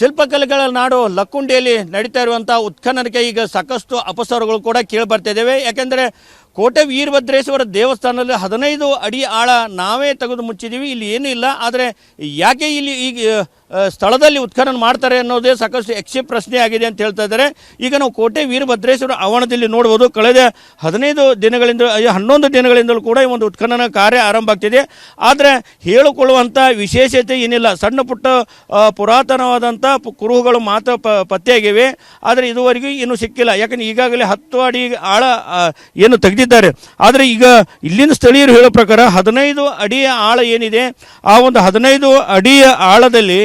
ಶಿಲ್ಪಕಲೆಗಳ ನಾಡು ಲಕ್ಕುಂಡಿಯಲ್ಲಿ ನಡೀತಾ ಇರುವಂತಹ ಉತ್ಖನನಕ್ಕೆ ಈಗ ಸಾಕಷ್ಟು ಅಪಸರಗಳು ಕೂಡ ಕೇಳಿ ಬರ್ತಾ ಇದ್ದೇವೆ ಯಾಕೆಂದರೆ ಕೋಟೆ ವೀರಭದ್ರೇಶ್ವರ ದೇವಸ್ಥಾನದಲ್ಲಿ ಹದಿನೈದು ಅಡಿ ಆಳ ನಾವೇ ತೆಗೆದು ಮುಚ್ಚಿದ್ದೀವಿ ಇಲ್ಲಿ ಏನೂ ಇಲ್ಲ. ಆದರೆ ಯಾಕೆ ಇಲ್ಲಿ ಈಗ ಸ್ಥಳದಲ್ಲಿ ಉತ್ಖನನ ಮಾಡ್ತಾರೆ ಅನ್ನೋದೇ ಸಾಕಷ್ಟು ಯಕ್ಷ ಪ್ರಶ್ನೆ ಆಗಿದೆ ಅಂತ ಹೇಳ್ತಾ ಇದ್ದಾರೆ. ಈಗ ನಾವು ಕೋಟೆ ವೀರಭದ್ರೇಶ್ವರ ಆವರಣದಲ್ಲಿ ನೋಡ್ಬೋದು, ಕಳೆದ ಹದಿನೈದು ದಿನಗಳಿಂದ ಹನ್ನೊಂದು ದಿನಗಳಿಂದಲೂ ಕೂಡ ಈ ಒಂದು ಉತ್ಖನನ ಕಾರ್ಯ ಆರಂಭ ಆಗ್ತಿದೆ. ಆದರೆ ಹೇಳಿಕೊಳ್ಳುವಂಥ ವಿಶೇಷತೆ ಏನಿಲ್ಲ. ಸಣ್ಣ ಪುಟ್ಟ ಪುರಾತನವಾದಂಥ ಕುರುಹುಗಳು ಮಾತ್ರ ಪ, ಪತ್ತೆಯಾಗಿವೆ. ಆದರೆ ಇದುವರೆಗೂ ಇನ್ನೂ ಸಿಕ್ಕಿಲ್ಲ. ಯಾಕಂದ್ರೆ ಈಗಾಗಲೇ ಹತ್ತು ಅಡಿ ಆಳ ಏನು ತೆಗೆದಿದ್ದಾರೆ. ಆದರೆ ಈಗ ಇಲ್ಲಿನ ಸ್ಥಳೀಯರು ಹೇಳೋ ಪ್ರಕಾರ ಹದಿನೈದು ಅಡಿಯ ಆಳ ಏನಿದೆ, ಆ ಒಂದು ಹದಿನೈದು ಅಡಿಯ ಆಳದಲ್ಲಿ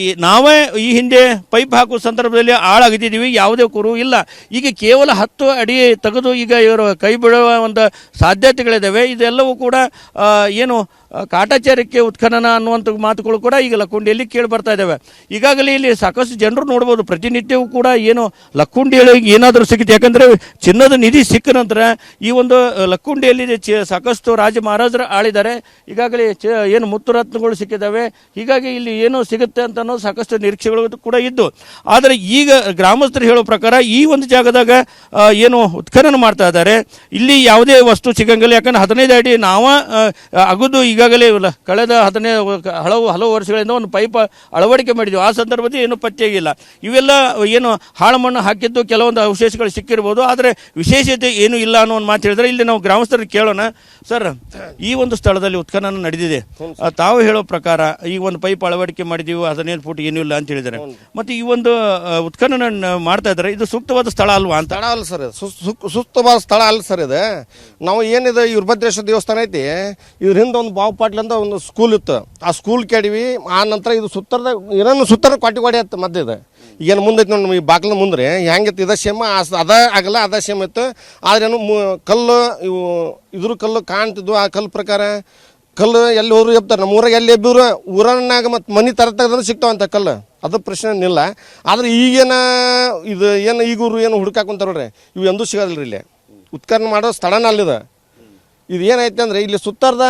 ಈ ನಾವೇ ಈ ಹಿಂದೆ ಪೈಪ್ ಹಾಕುವ ಸಂದರ್ಭದಲ್ಲಿ ಹಾಳಾಗಿದ್ದೀವಿ, ಯಾವುದೇ ಕುರು ಇಲ್ಲ. ಈಗ ಕೇವಲ ಹತ್ತು ಅಡಿ ತೆಗೆದು ಈಗ ಇವರು ಕೈ ಬಿಡುವ ಒಂದು ಸಾಧ್ಯತೆಗಳಿದ್ದಾವೆ ಇದೆಲ್ಲವೂ ಕೂಡ ಏನು ಕಾಟಾಚಾರಕ್ಕೆ ಉತ್ಖನನ ಅನ್ನುವಂಥ ಮಾತುಗಳು ಕೂಡ ಈಗ ಲಕ್ಕುಂಡಿಯಲ್ಲಿ ಕೇಳಿ ಬರ್ತಾ ಇದ್ದಾವೆ ಈಗಾಗಲೇ ಇಲ್ಲಿ ಸಾಕಷ್ಟು ಜನರು ನೋಡ್ಬೋದು, ಪ್ರತಿನಿತ್ಯವೂ ಕೂಡ ಏನು ಲಕ್ಕುಂಡಿಯಲ್ಲಿ ಏನಾದರೂ ಸಿಗುತ್ತೆ. ಯಾಕಂದರೆ ಚಿನ್ನದ ನಿಧಿ ಸಿಕ್ಕ ನಂತರ ಈ ಒಂದು ಲಕ್ಕುಂಡಿಯಲ್ಲಿ ಚ- ಸಾಕಷ್ಟು ರಾಜ ಮಹಾರಾಜರು ಆಳಿದ್ದಾರೆ. ಈಗಾಗಲೇ ಏನು ಮುತ್ತುರತ್ನಗಳು ಸಿಕ್ಕಿದ್ದಾವೆ ಹೀಗಾಗಿ ಇಲ್ಲಿ ಏನು ಸಿಗುತ್ತೆ ಅಂತ ಅನ್ನೋ ಸಾಕಷ್ಟು ನಿರೀಕ್ಷೆಗಳು ಕೂಡ ಇದ್ದು. ಆದರೆ ಈಗ ಗ್ರಾಮಸ್ಥರು ಹೇಳೋ ಪ್ರಕಾರ ಈ ಒಂದು ಜಾಗದಾಗ ಏನು ಉತ್ಖನನ ಮಾಡ್ತಾ ಇದ್ದಾರೆ. ಇಲ್ಲಿ ಯಾವುದೇ ವಸ್ತು ಸಿಗಂಗಿಲ್ಲ. ಯಾಕಂದ್ರೆ ಹದಿನೈದು ಅಡಿ ನಾವ ಅಗದು ಈಗಾಗಲೇ ಇಲ್ಲ ಕಳೆದ ಹದಿನೈದು ಹಲವು ಹಲವು ವರ್ಷಗಳಿಂದ ಒಂದು ಪೈಪ್ ಅಳವಡಿಕೆ ಮಾಡಿದ್ವಿ. ಆ ಸಂದರ್ಭದಲ್ಲಿ ಏನು ಪತ್ತೆಯಾಗಿಲ್ಲ ಇವೆಲ್ಲ ಏನು ಹಾಳು ಮಣ್ಣು ಹಾಕಿದ್ದು ಕೆಲವೊಂದು ಅವಶೇಷಗಳು ಸಿಕ್ಕಿರ್ಬೋದು. ಆದರೆ ವಿಶೇಷತೆ ಏನು ಇಲ್ಲ ಅನ್ನೋ ಒಂದು ಮಾತು ಹೇಳಿದ್ರೆ ಇಲ್ಲಿ ನಾವು ಗ್ರಾಮಸ್ಥರಿಗೆ ಕೇಳೋಣ. ಸರ್ ಈ ಒಂದು ಸ್ಥಳದಲ್ಲಿ ಉತ್ಖನನ ನಡೆದಿದೆ. ತಾವು ಹೇಳೋ ಪ್ರಕಾರ ಈ ಒಂದು ಪೈಪ್ ಅಳವಡಿಕೆ ಮಾಡಿದೀವಿ ಹದಿನೈದು ಫುಟ್ ಏನೂ ಇಲ್ಲ ಅಂತ ಹೇಳಿದ್ದಾರೆ. ಮತ್ತೆ ಈ ಒಂದು ಆ, ಉತ್ಖನನ ಮಾಡ್ತಾ ಇದ್ದಾರೆ ಇದು ಸೂಕ್ತವಾದ ಸ್ಥಳ ಅಲ್ವಾ ಅಂತ? ಸ್ಥಳ ಅಲ್ಲ ಸರ್ ಸುಸ್ತವಾದ ಸ್ಥಳ ಅಲ್ಲ ಸರ್ ಇದು. ನಾವು ಏನಿದೆ ಈ ವೀರಭದ್ರೇಶ್ವರ ದೇವಸ್ಥಾನ ಐತಿ. ಇದ್ರ ಹಿಂದೆ ಒಂದು ಬಾವು ಪಾಟ್ಲ ಅಂತ ಒಂದು ಸ್ಕೂಲ್ ಇತ್ತು. ಆ ಸ್ಕೂಲ್ ಕೆಡಿವಿ ಆ ನಂತರ ಇದು ಸುತ್ತರದ ಏನನ್ನು ಸುತ್ತರ ಕ್ವಾಟಿ ಗೋಡೆ ಇತ್ತು ಮಧ್ಯ ಇದೆ. ಈಗೇನು ಮುಂದೆ ಐತಿ ನೋಡಿ ಈ ಬಾಗಿಲ ಮುಂದ್ರಿ. ಹೆಂಗಿತ್ತು ಇದ ಸೇಮ ಅದ ಆಗಲ್ಲ ಅದ ಸೇಮ್ ಇತ್ತು. ಆದ್ರೆ ಏನು ಮು- ಕಲ್ಲು ಇವು ಇದ್ರ ಕಲ್ಲು ಕಾಣ್ತಿದ್ವು ಆ ಕಲ್ಲು ಪ್ರಕಾರ. ಕಲ್ಲು ಎಲ್ಲಿ ಹೋದ್ರು ಎಬ್ತಾರೆ. ನಮ್ಮ ಊರಾಗ ಎಲ್ಲಿ ಎಬ್ಬಿದ್ರು ಊರನ್ನಾಗ ಮತ್ತು ಮನೆ ತರ ತೆಗೆದ್ರೆ ಸಿಗ್ತಾವಂತ ಕಲ್ಲು. ಅದು ಪ್ರಶ್ನೆ ಇಲ್ಲ ಆದ್ರೆ ಈಗೇನ ಇದು ಏನು ಈಗ ಊರು ಏನು ಹುಡುಕಾಕೊಂತಾರ್ರಿ ಇವು ಎಂದೂ ಸಿಗೋದಿಲ್ಲ ಇಲ್ಲಿ. ಉತ್ಕರ್ಣ ಮಾಡೋ ಸ್ಥಳನ ಅಲ್ಲಿದೆ ಇದು ಏನೈತೆ ಅಂದ್ರೆ ಇಲ್ಲಿ ಸುತ್ತಾರ್ದ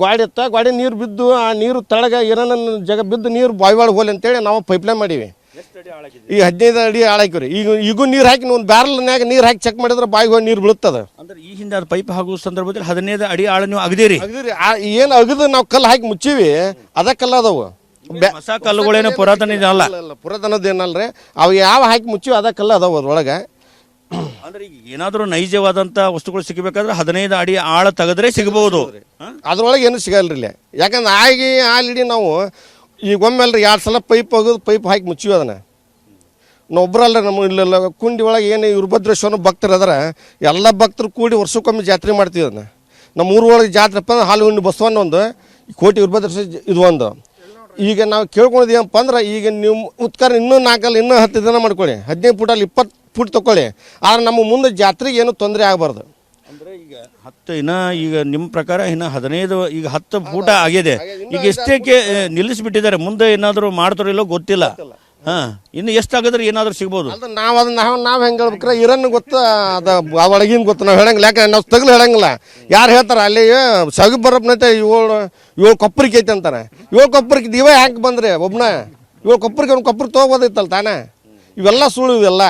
ಗ್ವಾಡಿ ಇತ್ತ. ಗ್ವಾಡಿ ನೀರು ಬಿದ್ದು ಆ ನೀರು ತಳಗ ಏನಾನ ಜಗ ಬಿದ್ದು ನೀರು ಬಾವಿ ಒಳಗೆ ಹೋಲಿ ಅಂತೇಳಿ ನಾವು ಪೈಪ್ಲೈನ್ ಮಾಡೀವಿ. ಈ ಹದಿನೈದು ಅಡಿ ಆಳಾಕಿವ್ರಿ ಈಗ ಈಗೂ ನೀರು ಹಾಕಿ ಒಂದು ಬ್ಯಾರಲ್ನ್ಯಾಗ ನೀರು ಹಾಕಿ ಚೆಕ್ ಮಾಡಿದ್ರೆ ಬಾಯಿಗೆ ಹೋಗಿ ನೀರು ಬೀಳುತ್ತದ? ಅಂದ್ರೆ ಈ ಹಿಂದೆ ಅದು ಪೈಪ್ ಹಾಕುವ ಸಂದರ್ಭದಲ್ಲಿ ಹದಿನೈದು ಅಡಿ ಆಳ ನೀವು ಅಗದಿರಿ. ಅಗದಿರಿ. ಏನು ಅಗದು ನಾವು ಕಲ್ಲು ಹಾಕಿ ಮುಚ್ಚೀವಿ ಅದ ಕಲ್ಲು ಅದಾವು. ಹೊಸ ಕಲ್ಲುಗಳೇನು ಪುರಾತನ ಇದಲ್ಲ ಅಲ್ಲ ಏನಲ್ರಿ? ಅವು ಯಾವ ಹಾಕಿ ಮುಚ್ಚಿವಿ ಅದ ಕಲ್ಲು ಅದಾವ ಅದ್ರೊಳಗೆ. ಅಂದ್ರೆ ಈಗ ಏನಾದರೂ ನೈಜವಾದಂತ ವಸ್ತುಗಳು ಸಿಗಬೇಕಾದ್ರೆ ಹದಿನೈದು ಅಡಿ ಆಳ ತೆಗೆದ್ರೆ ಸಿಗಬಹುದು ಅದ್ರೊಳಗೆ ಏನು ಸಿಗಲ್ರಿ ಇಲ್ಲಿ ಯಾಕಂದ್ರೆ ಆಗಿ ಆಲ್ರೆಡಿ ನಾವು ಈಗ ಒಮ್ಮೆ ಅಲ್ರಿ ಎರಡು ಸಲ ಪೈಪ್ ಒಗೆದು ಪೈಪ್ ಹಾಕಿ ಮುಚ್ಚಿವಿ ಅದನ್ನ. ನಾವು ಒಬ್ಬರಲ್ಲ ನಮ್ಮ ಇಲ್ಲೆಲ್ಲ ಕುಂಡಿ ಒಳಗೆ ಏನು ವೀರಭದ್ರೇಶ್ವರ ಭಕ್ತರು ಅದರ ಎಲ್ಲ ಭಕ್ತರು ಕೂಡಿ ವರ್ಷಕ್ಕೊಮ್ಮೆ ಜಾತ್ರೆ ಮಾಡ್ತೀವಿ ಅದನ್ನ. ನಮ್ಮ ಊರೊಳಗೆ ಜಾತ್ರೆಪ್ಪ ಅಂದ್ರೆ ಹಾಲು ಉಂಡಿ ಬಸವಣ್ಣ ಒಂದು ಕೋಟಿ ವೀರಭದ್ರೇಶ್ವರ ಜ- ಇದು ಒಂದು. ಈಗ ನಾವು ಕೇಳ್ಕೊಂಡಿದ್ದೀವಪ್ಪ ಅಂದ್ರೆ, ಈಗ ನೀವು ಉತ್ಕಾರ ಇನ್ನೂ ನಾಲ್ಕಲ್ಲಿ ಇನ್ನೂ ಹತ್ತು ದಿನ ಮಾಡ್ಕೊಳ್ಳಿ. ಹದಿನೈದು ಫುಟಲ್ಲಿ ಇಪ್ಪತ್ತು ಫುಟ್ ತೊಗೊಳ್ಳಿ ಆದ್ರೆ ನಮ್ಮ ಮುಂದೆ ಜಾತ್ರೆಗೆ ಏನು ತೊಂದರೆ ಆಗಬಾರ್ದು. ಅಂದ್ರೆ ಈಗ ಹತ್ತು ಇನ್ನ ಈಗ ನಿಮ್ಮ ಪ್ರಕಾರ ಇನ್ನ ಹದಿನೈದು ಈಗ ಹತ್ತು ಫೂಟ ಆಗಿದೆ. ಈಗ ಎಷ್ಟಕ್ಕೆ ನಿಲ್ಲಿಸ್ಬಿಟ್ಟಿದ್ದಾರೆ. ಮುಂದೆ ಏನಾದರೂ ಮಾಡ್ತಾರೋ ಇಲ್ಲೋ ಗೊತ್ತಿಲ್ಲ. ಹಾ ಇನ್ನು ಎಷ್ಟಾಗಿದ್ರೆ ಏನಾದರೂ ಸಿಗ್ಬೋದು? ಅದ ನಾವು ಅದನ್ನ ನಾವು ನಾವು ಹೆಂಗೆ ಹೇಳ್ಬೇಕ್ರೆ ಇರನ್ನ ಗೊತ್ತ ಅದು ಒಳಗಿನ ಗೊತ್ತು ನಾವು ಹೇಳಂಗಿಲ್ಲ. ಯಾಕಂದ್ರೆ ನಾವು ತಗಲು ಹೇಳಂಗಿಲ್ಲ. ಯಾರು ಹೇಳ್ತಾರೆ? ಅಲ್ಲಿ ಸಗಿ ಬರಪ್ನೈತೆ ಏಳು ಏಳು ಕೊಪ್ಪರಿಗೆ ಐತೆ ಅಂತಾರೆ. ಏಳು ಕೊಪ್ಪರಿಗೆ ದಿವ ಯಾಕೆ ಬಂದ್ರಿ ಒಬ್ನ? ಏಳು ಕೊಪ್ಪರಿಗೆ ಒಂದು ಕೊಪ್ಪರಿಗೆ ತೊಗೋಬೋದಿತ್ತಲ್ಲ ತಾನೇ? ಇವೆಲ್ಲ ಸುಳ್ಳು ಇವೆಲ್ಲ.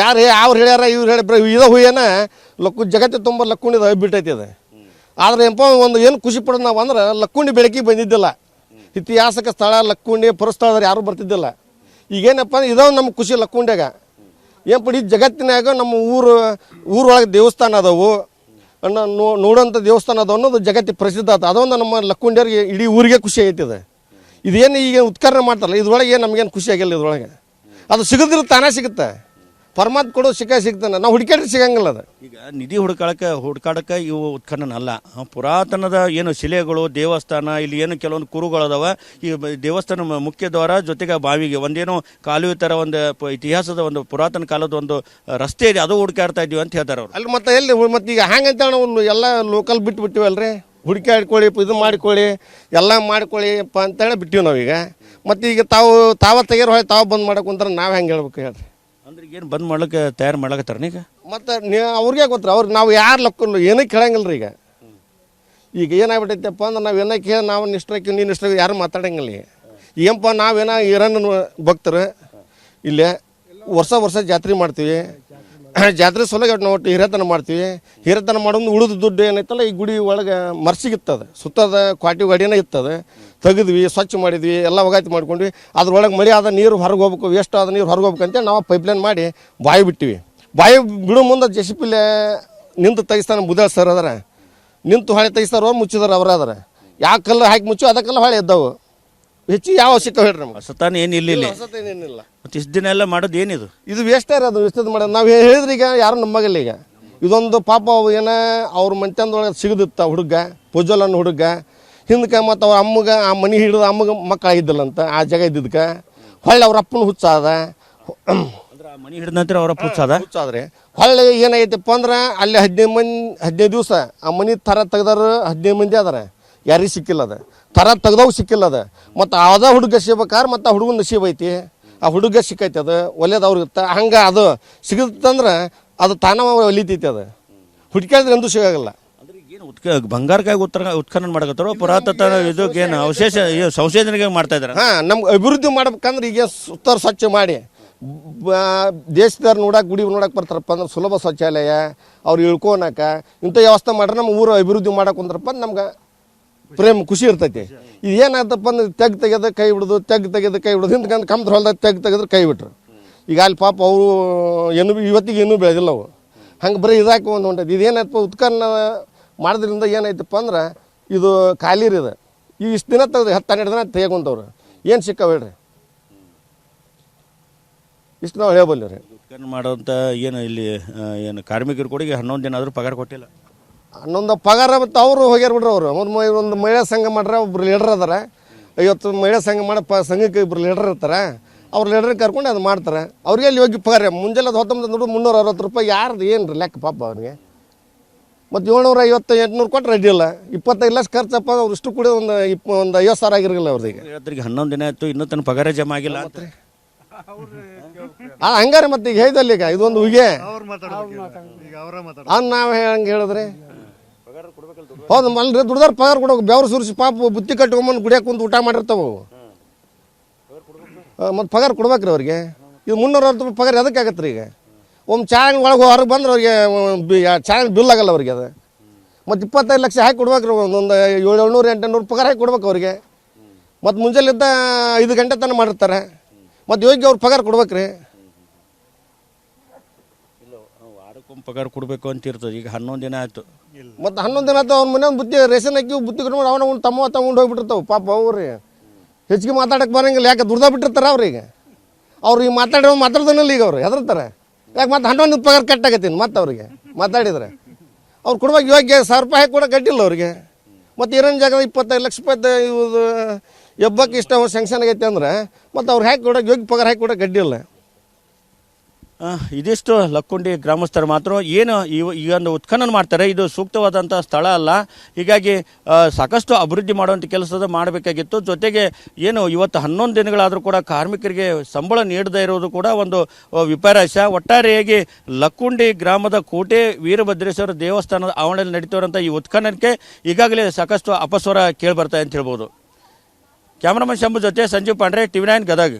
ಯಾರು ಅವ್ರು ಹೇಳ್ಯಾರ, ಇವ್ರು ಹೇಳಿ ಬರೀ ಇದ ಹುಯ್ಯನ ಲಕ್ಕು, ಜಗತ್ತು ತುಂಬ ಲಕ್ಕುಣಿದ ಬಿಟ್ಟೈತಿ ಅದು. ಆದ್ರೆ ಏನಪ್ಪ ಒಂದು ಏನು ಖುಷಿ ಪಡೋದು ನಾವು ಅಂದ್ರೆ ಲಕ್ಕುಂಡಿ ಬೆಳಕಿ ಬಂದಿದ್ದಿಲ್ಲ. ಇತಿಹಾಸಕ ಸ್ಥಳ, ಲಕ್ಕುಂಡಿ ಪುರಸ್ಥಳದಲ್ಲಿ ಯಾರು ಬರ್ತಿದ್ದಿಲ್ಲ. ಈಗೇನಪ್ಪ ಅಂದ್ರೆ ಇದೋ ನಮ್ಮ ಖುಷಿ ಲಕ್ಕುಂಡ್ಯಾಗ. ಏನು ಪಡಿ ಜಗತ್ತಿನಾಗ ನಮ್ಮ ಊರು, ಊರೊಳಗೆ ದೇವಸ್ಥಾನ ಅದಾವು. ಅಣ್ಣ, ನೋ, ನೋಡೋಂಥ ದೇವಸ್ಥಾನ ಅದ ಅನ್ನೋದು ಜಗತ್ತಿಗೆ ಪ್ರಸಿದ್ಧ ಆತ. ಅದೊಂದು ನಮ್ಮ ಲಕ್ಕುಂಡ್ಯರಿಗೆ ಇಡೀ ಊರಿಗೆ ಖುಷಿ ಇದು ಇದೇನು ಈಗ ಉತ್ಕರ್ಣ ಮಾಡ್ತಾರಲ್ಲ, ಇದ್ರೊಳಗೆ ನಮಗೇನು ಖುಷಿ ಆಗಿಲ್ಲ ಇದ್ರೊಳಗೆ. ಅದು ಸಿಗೋದಿಲ್ಲ ತಾನೇ ಸಿಗುತ್ತೆ? ಪರಮಾತ್ಮ ಕೊಡೋ ಸಿಕ್ಕ ಸಿಗ್ತಾನೆ. ನಾವು ಹುಡುಕಾಡ್ರಿ ಸಿಗಂಗಿಲ್ಲ ಅದು. ಈಗ ನಿಧಿ ಹುಡುಕಾಡಕ್ಕೆ ಹುಡುಕಾಡಕ್ಕೆ ಇವು ಉತ್ಖನನ ಅಲ್ಲ. ಆ, ಪುರಾತನದ ಏನು ಶಿಲೆಗಳು ದೇವಸ್ಥಾನ ಇಲ್ಲಿ ಏನು ಕೆಲವೊಂದು ಕುರುಗಳದಾವ ಈ ಬ- ದೇವಸ್ಥಾನ ಮ- ಮುಖ್ಯ ದ್ವಾರ ಜೊತೆಗೆ ಬಾವಿಗೆ. ಒಂದೇನೋ ಕಾಲುವೆ ಥರ ಒಂದು ಪ- ಇತಿಹಾಸದ ಒಂದು ಪುರಾತನ ಕಾಲದ ಒಂದು ರಸ್ತೆ ಇದೆ ಅದು ಹುಡುಕಾಡ್ತಾ ಇದ್ದೀವಿ ಅಂತ ಹೇಳ್ತಾರೆ ಅವರು. ಅಲ್ಲಿ ಮತ್ತೆ ಎಲ್ಲಿ ಹು- ಮತ್ತೆ ಈಗ ಹಂಗಂತ ನಾವು ಎಲ್ಲ ಲೋಕಲ್ ಬಿಟ್ಟು ಬಿಟ್ಟಿವಲ್ರಿ ಹುಡುಕಾಡ್ಕೊಳ್ಳಿ ಇದು ಮಾಡಿಕೊಳ್ಳಿ ಎಲ್ಲ ಮಾಡ್ಕೊಳ್ಳಿಪ್ಪ ಅಂತೇಳಿ ಬಿಟ್ಟಿವಿ ನಾವೀಗ. ಮತ್ತೆ ಈಗ ತಾವು ತಾವ ತೆಗಿರೋ ಹೋಗಿ ತಾವು ಬಂದ್ ಮಾಡಕ್ಕೆ ಅಂತ ನಾವು ಹೆಂಗೆ ಹೇಳ್ಬೇಕು ಹೇಳ್ರಿ. ಅಂದ್ರೆ ಏನು ಬಂದ್ ಮಾಡ್ಲಿಕ್ಕೆ ತಯಾರು ಮಾಡ್ಲಕತ್ತಾರ ಈಗ? ಮತ್ತು ಅವ್ರಿಗೆ ಗೊತ್ತಿರ? ಅವ್ರು ನಾವು ಯಾರು ಲಕ್ಕಲ್ಲ ಏನೂ ಕೇಳಂಗಿಲ್ಲ ಈಗ. ಈಗ ಏನಾಗ್ಬಿಟ್ಟೈತಪ್ಪ ಅಂದ್ರೆ ನಾವು ಏನಕ್ಕೆ ನಾವು ನಿಷ್ಠಕ್ಕೆ ನೀನು ನಿಷ್ಠ ಯಾರು ಮಾತಾಡಂಗಿಲ್ಲ ಈಗ. ಏನಪ್ಪ ನಾವೇನ ಇರನ್ನ ಭಕ್ತರು, ಇಲ್ಲೇ ವರ್ಷ ವರ್ಷ ಜಾತ್ರೆ ಮಾಡ್ತೀವಿ. ಜಾತ್ರೆ ಸೊಲಗ ಒಟ್ಟು ಹಿರೇತನ ಮಾಡ್ತೀವಿ. ಹಿರೇತನ ಮಾಡೋದು ಉಳಿದ ದುಡ್ಡು ಏನೈತಲ್ಲ, ಈ ಗುಡಿ ಒಳಗೆ ಮರ್ಸಿಗಿತ್ತದ. ಸುತ್ತದ ಕ್ವಾಟಿ ಗಾಡಿನ ಇತ್ತದ. ತೆಗೆದ್ವಿ, ಸ್ವಚ್ಛ ಮಾಡಿದ್ವಿ, ಎಲ್ಲ ಒಗಾತಿ ಮಾಡ್ಕೊಂಡ್ವಿ. ಅದ್ರೊಳಗೆ ಮಳೆ ಆದ ನೀರು ಹೊರಗೆ ಹೋಗ್ಬೇಕು ವೇಸ್ಟ್ ಆದ ನೀರು ಹೊರಗೆ ಹೋಗ್ಬೇಕು ಅಂತೇಳಿ ನಾವು ಪೈಪ್ಲೈನ್ ಮಾಡಿ ಬಾಯಿ ಬಿಟ್ಟಿವಿ. ಬಾಯಿ ಬಿಡೋ ಮುಂದೆ ಪಿಲ್ಲೆ ನಿಂತು ತೆಗಿಸ್ತಾನೆ ಬುದಾಳ್ ಸರ್ ಅದರ. ನಿಂತು ಹೊಳೆ ತೆಗಿಸ್ತಾರೋ ಮುಚ್ಚಿದಾರ ಅವರಾದ್ರೆ. ಕಲ್ಲು ಹಾಕಿ ಮುಚ್ಚು ಅದಕ್ಕೆಲ್ಲ ಹೊಳೆ ಎದ್ದವು. ಹೆಚ್ಚಿಗೆ ಯಾವ ಸಿಕ್ಕ ಹೇಳ್ರಿ ನಮ್ಗೆ? ಸತಾನ ಏನು ಇಲ್ಲ ಇಲ್ಲಿ. ಹೊಸತೇನೇನಿಲ್ಲ ಮತ್ತೆ ಇಷ್ಟು ದಿನ ಎಲ್ಲ ಮಾಡೋದು ಏನಿದು? ಇದು ವೇಸ್ಟ್ ಅದು? ವೇಸ್ಟ್ ಮಾಡೋದು? ನಾವು ಹೇಳಿದ್ರೆ ಈಗ ಯಾರು ನಮ್ಮಗಲ್ಲ ಈಗ. ಇದೊಂದು ಪಾಪ ಅವು ಏನ ಅವ್ರ ಮಂತ್ಯಂದೊಳಗೆ ಸಿಗದಿತ್ತ ಹುಡುಗ ಪುಜಲ್ ಅನ್ನೋ ಹುಡುಗ. ಹಿಂದಕ್ಕೆ ಮತ್ತು ಅವ್ರ ಅಮ್ಮಗ ಆ ಮನಿ ಹಿಡಿದು ಅಮ್ಮಗ ಮಕ್ಕಳಾಗಿದ್ದಲ್ಲಂತ ಆ ಜಾಗ ಇದ್ದಿದ್ದಕ್ಕೆ ಹೊಳ್ಳಿ ಅವ್ರ ಅಪ್ಪನ ಹುಚ್ಚಾದ ಅಂದ್ರೆ ಆ ಮನೆ ಹಿಡಿದ ನಂತರ ಅವರ ಪುತ್ಸಾದ ಹುಚ್ಚಾದ್ರೆ ಹೊಳ್ಳಿ ಏನಾಗೈತಪ್ಪ ಅಂದ್ರೆ ಅಲ್ಲಿ ಹದಿನೈದು ಮಂದಿ ಹದಿನೈದು ದಿವಸ ಆ ಮನಿ ಥರ ತೆಗ್ದಾರ ಹದಿನೈದು ಮಂದಿ ಅದಾರ ಯಾರಿಗೆ ಸಿಕ್ಕಿಲ್ಲ ಅದ ಥರ ತೆಗ್ದವು ಸಿಕ್ಕಿಲ್ಲ ಅದ ಮತ್ತು ಅದ ಹುಡುಗ ಸಿಗ್ಬೇಕಾದ್ರೆ ಮತ್ತು ಆ ಹುಡುಗನ ನಸೀಬ್ ಐತಿ. ಆ ಹುಡುಗ ಸಿಕ್ಕೈತಿ ಅದು ಒಳ್ಳೇದವ್ರಿಗೆ ಇರ್ತ ಹಂಗೆ ಅದು ಸಿಗುತ್ತಂದ್ರೆ ಅದು ತಾನ ಒಲಿತೈತಿ ಅದು. ಹುಡುಕಿದ್ರೆ ಎಂದೂ ಸಿಗೋಲ್ಲ ಅಂದ್ರೆ ಏನು ಉತ್ಕ ಬಂಗಾರಕ್ಕಾಗಿ ಉತ್ತರ ಉತ್ಖನನ ಮಾಡಕತ್ತಾರೋ? ಇದಕ್ಕೆ ಏನು ಅವಶೇಷ ಏನು ಸಂಶೋಧನೆಗೆ ಮಾಡ್ತಾ ಇದಾರೆ? ಹಾಂ ನಮ್ಗೆ ಅಭಿವೃದ್ಧಿ ಮಾಡ್ಬೇಕಂದ್ರೆ ಈಗ ಸುತ್ತರ ಸ್ವಚ್ಛ ಮಾಡಿ. ಬ- ದೇಶದವ್ರು ನೋಡಕ್ಕೆ ಗುಡಿ ನೋಡಕ್ಕೆ ಬರ್ತಾರಪ್ಪ ಅಂದ್ರೆ ಸುಲಭ ಶೌಚಾಲಯ ಅವ್ರು ಇಳ್ಕೊಳಕ ಇಂಥ ವ್ಯವಸ್ಥೆ ಮಾಡ್ರೆ ನಮ್ಮ ಊರು ಅಭಿವೃದ್ಧಿ ಮಾಡಕ್ಕೆ ಕುಂದ್ರಪ್ಪ ನಮ್ಗೆ ಪ್ರೇಮ್, ಖುಷಿ ಇರ್ತೈತಿ. ಇದು ಏನಾಯ್ತಪ್ಪ ಅಂದ್ರೆ ತೆಗ್ ತೆಗೆದ ಕೈ ಬಿಡೋದು ತೆಗ್ ತೆಗೆದ ಕೈ ಬಿಡೋದು ಹಿಂದ್ಕಂದು ಕಮ್ದ್ರ ಹೊಲ್ದಾಗ ತೆಗ್ ತೆಗೆದ್ರೆ ಕೈ ಬಿಟ್ರು. ಈಗ ಅಲ್ಲಿ ಪಾಪ ಅವರು ಏನು ಇವತ್ತಿಗೆ ಏನು ಬೆಳೆದಿಲ್ಲ ಅವು ಹಂಗೆ ಬರೀ ಇದಾಕಿ ಒಂದು ಹೊಂಟೈತಿ. ಇದೇನಾಯ್ತಪ್ಪ ಉತ್ಕನ್ನ ಮಾಡೋದ್ರಿಂದ ಏನಾಯ್ತಪ್ಪ ಅಂದ್ರೆ ಇದು ಖಾಲಿ ರೀ ಇದು. ಈ ಇಷ್ಟು ದಿನ ತೆಗೆದು ಹತ್ತು ಹನ್ನೆರಡು ದಿನ ತೆಗೊಂತವ್ರು ಏನು ಸಿಕ್ಕವ ಹೇಳ್ರಿ? ಇಷ್ಟು ನಾವು ಹೇಳಬಲ್ಲ ರೀ ಮಾಡೋಂಥ ಏನು ಇಲ್ಲಿ ಏನು ಕಾರ್ಮಿಕರು ಕೂಡ ಈಗ ಹನ್ನೊಂದು ದಿನ ಆದರೂ ಪಗಾರ ಕೊಟ್ಟಿಲ್ಲ. ಹನ್ನೊಂದು ಪಗಾರ ಮತ್ತು ಅವರು ಹೋಗ್ಯಾರ ಬಿಡ್ರಿ ಅವರು. ಒಂದು ಮೈ ಒಂದು ಮಹಿಳಾ ಸಂಘ ಮಾಡ್ರೆ ಒಬ್ರು ಲೀಡರ್ ಅದಾರ. ಐವತ್ತು ಮಹಿಳಾ ಸಂಘ ಮಾಡೋ ಪ ಸಂಘಕ್ಕೆ ಇಬ್ರು ಲೀಡರ್ ಇರ್ತಾರೆ. ಅವ್ರು ಲೀಡರ್ ಕರ್ಕೊಂಡು ಅದು ಮಾಡ್ತಾರೆ. ಅವ್ರಿಗೆ ಅಲ್ಲಿ ಯೋಗ್ಯ ಪಗಾರ. ಮುಂಜಾನೆ ಅದು ಹತ್ತೊಂಬತ್ತು ನೋಡಿ ಮುನ್ನೂರ ಅರವತ್ತು ರೂಪಾಯಿ ಯಾರ್ದು ಏನು ರೀ ಲೆಕ್ಕ ಪಾಪ ಅವ್ರಿಗೆ. ಮತ್ತು ಏಳ್ನೂರ ಐವತ್ತು ಎಂಟುನೂರು ಕೊಟ್ಟರೆ ಇಲ್ಲ ಇಪ್ಪತ್ತೈದು ಲಕ್ಷ ಖರ್ಚಪ್ಪ ಅವ್ರು ಇಷ್ಟು ಕೂಡ ಒಂದು ಇಪ್ಪ ಒಂದು ಐವತ್ತು ಸಾವಿರ ಆಗಿರಲಿಲ್ಲ ಅವ್ರಿಗೆ ಹೇಳ್ತಾರೆ ಹನ್ನೊಂದು ದಿನ ಆಯಿತು ಇನ್ನೂ ತನ್ನ ಪಗಾರ ಜಮಾ ಆಗಿಲ್ಲ ಅಂತ. ಆ ಹಂಗಾರೆ ಮತ್ತೆ ಈಗ ಹೇಳಿದಲ್ಲ ಈಗ ಇದೊಂದು ಉಗೆ. ಅವ್ರು ಮಾತಾಡ್ಬೇಕು. ಈಗ ಅವರ ಮಾತಾಡ ನಾವು ಹಂಗೆ ಹೇಳಿದ್ರಿ? ಹೌದು ಮಲ್ರಿ ದುಡ್ದಾರ ಪಗಾರ ಕೊಡೋಕೆ ಬೆವ್ರು ಸುರಿಸಿ ಪಾಪ ಬುತ್ತಿ ಕಟ್ಕೊಂಬಂದು ಗುಡಿಯಾಗ ಕುಂತು ಊಟ ಮಾಡಿರ್ತಾವ. ಮತ್ತು ಪಗಾರ ಕೊಡ್ಬೇಕ್ರಿ ಅವ್ರಿಗೆ. ಇದು ಮುನ್ನೂರ ಅರ್ವತ್ತು ರೂಪಾಯಿ ಪಗಾರ ಎದಕ್ಕೆ ಆಗತ್ತೆ ರೀ ಈಗ? ಒಮ್ಮೆ ಚಾ ಒಳಗೆ ಹೊರಗೆ ಬಂದ್ರೆ ಅವ್ರಿಗೆ ಚಾಯ್ ಬಿಲ್ ಆಗಲ್ಲ ಅವ್ರಿಗೆ ಅದು. ಮತ್ತು ಇಪ್ಪತ್ತೈದು ಲಕ್ಷ ಹಾಕಿ ಕೊಡ್ಬೇಕ್ರಿ ಒಂದೊಂದು ಏಳು ಏಳ್ನೂರು ಎಂಟುನೂರು ಪಗಾರ ಹಾಕಿ ಕೊಡ್ಬೇಕು ಅವ್ರಿಗೆ. ಮತ್ತು ಮುಂಜಾನೆದ್ದ ಐದು ಗಂಟೆ ತನಕ ಮಾಡಿರ್ತಾರೆ. ಮತ್ತು ಯೋಗ್ಯ ಅವ್ರು ಪಗಾರ ಕೊಡ್ಬೇಕ್ರಿ. ಪಗಾರ ಕೊಡಬೇಕು ಅಂತ ಇರ್ತದೆ. ಈಗ ಹನ್ನೊಂದು ದಿನ ಆಯ್ತು. ಮತ್ತು ಹನ್ನೊಂದು ದಿನ ಆಯ್ತು ಅವ್ನ ಮನೆ ಒಂದು ಬುತ್ತಿ ರೇಷನ್ ಹಾಕಿ ಬುದ್ಧಿ ಕಟ್ಕೊಂಡು ಅವನ ಅವ್ನು ತಮ್ಮ ತಗೊಂಡು ಹೋಗ್ಬಿಟ್ಟಿರ್ತಾವೆ. ಪಾಪ ಅವ್ರಿ ಹೆಚ್ಚಿಗೆ ಮಾತಾಡಕ್ಕೆ ಬರಂಗಿಲ್ಲ. ಯಾಕೆ ದುಡ್ದ ಬಿಟ್ಟಿರ್ತಾರೆ ಅವ್ರಿಗೆ ಅವ್ರು ಈಗ ಮಾತಾಡೋ ಮಾತಾಡ್ತಾನಲ್ಲ ಈಗ ಅವ್ರು ಹೆದರ್ತಾರೆ. ಯಾಕೆ ಮತ್ತೆ ಹನ್ನೊಂದು ಪಗಾರ ಕಟ್ಟಾಗತ್ತೀನಿ ಮತ್ತೆ ಅವ್ರಿಗೆ ಮಾತಾಡಿದ್ರೆ. ಅವ್ರು ಕೊಡುವಾಗ ಯೋಗ್ಯ ಸಾವಿರ ರೂಪಾಯಿ ಹಾಕಿ ಕೂಡ ಕಟ್ಟಿಲ್ಲ ಅವ್ರಿಗೆ. ಮತ್ತು ಇರೋನ್ ಜಾಗ ಇಪ್ಪತ್ತೈದು ಲಕ್ಷ ರೂಪಾಯಿ ಇವು ಎಬ್ಬಕ್ಕೆ ಇಷ್ಟ ಸ್ಯಾಂಕ್ಷನ್ ಆಗೈತೆ ಅಂದ್ರೆ ಮತ್ತು ಅವ್ರು ಹಾಕಿ ಕೊಡೋಕೆ ಯೋಗ್ಯ ಪಗಾರ ಹಾಕಿ ಕೂಡ ಗಡ್ಡಿಲ್ಲ ಇದಿಷ್ಟು ಲಕ್ಕುಂಡಿ ಗ್ರಾಮಸ್ಥರು ಮಾತ್ರ. ಏನು ಇವ ಈ ಒಂದು ಉತ್ಖನನ ಮಾಡ್ತಾರೆ, ಇದು ಸೂಕ್ತವಾದಂಥ ಸ್ಥಳ ಅಲ್ಲ. ಹೀಗಾಗಿ ಸಾಕಷ್ಟು ಅಭಿವೃದ್ಧಿ ಮಾಡುವಂಥ ಕೆಲಸದ ಮಾಡಬೇಕಾಗಿತ್ತು. ಜೊತೆಗೆ, ಏನು, ಇವತ್ತು ಹನ್ನೊಂದು ದಿನಗಳಾದರೂ ಕೂಡ ಕಾರ್ಮಿಕರಿಗೆ ಸಂಬಳ ನೀಡದೇ ಇರೋದು ಕೂಡ ಒಂದು ವಿಪರ್ಯಾಸ ಒಟ್ಟಾರೆಯಾಗಿ ಲಕ್ಕುಂಡಿ ಗ್ರಾಮದ ಕೋಟೆ ವೀರಭದ್ರೇಶ್ವರ ದೇವಸ್ಥಾನದ ಆವರಣದಲ್ಲಿ ನಡೀತಿರುವಂಥ ಈ ಉತ್ಖನನಕ್ಕೆ ಈಗಾಗಲೇ ಸಾಕಷ್ಟು ಅಪಸ್ವರ ಕೇಳಿ ಬರ್ತಾ ಅಂತ ಹೇಳ್ಬೋದು. ಕ್ಯಾಮ್ರಾಮನ್ ಶಂಭು ಜೊತೆ ಸಂಜೀವ್ ಪಾಂಡ್ರೆ, ಟಿವಿ ನೈನ್ ಗದಗ್.